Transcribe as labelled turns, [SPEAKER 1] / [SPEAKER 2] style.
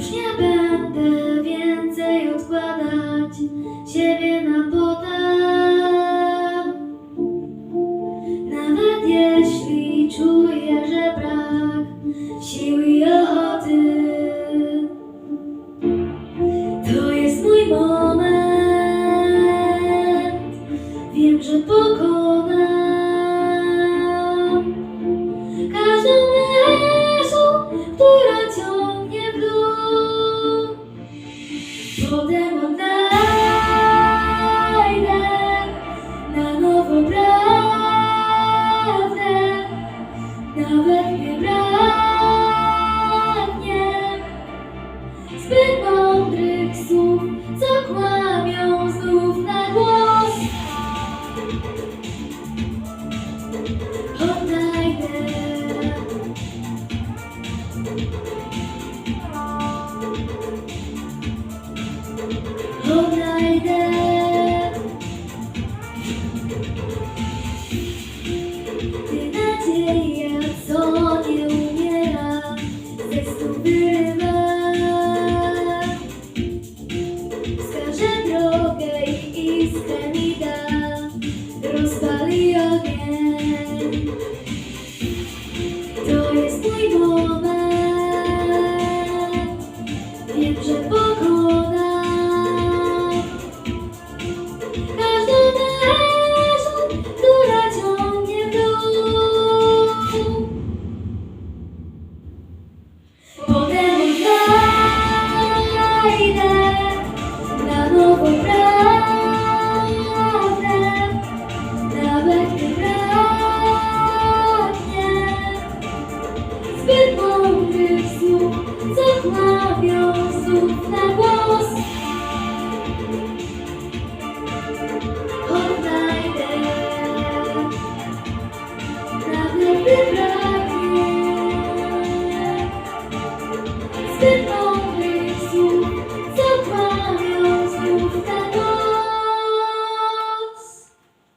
[SPEAKER 1] Już nie będę więcej odkładać siebie na potem. Nawet jeśli czuję, że brak siły i ochoty. To jest mój moment. Wiem, że pokonam. Nie zbyt mądrych słów, co kłamią znów na odnajdę. Zbyt mądrych słów, co kławią znów na głos.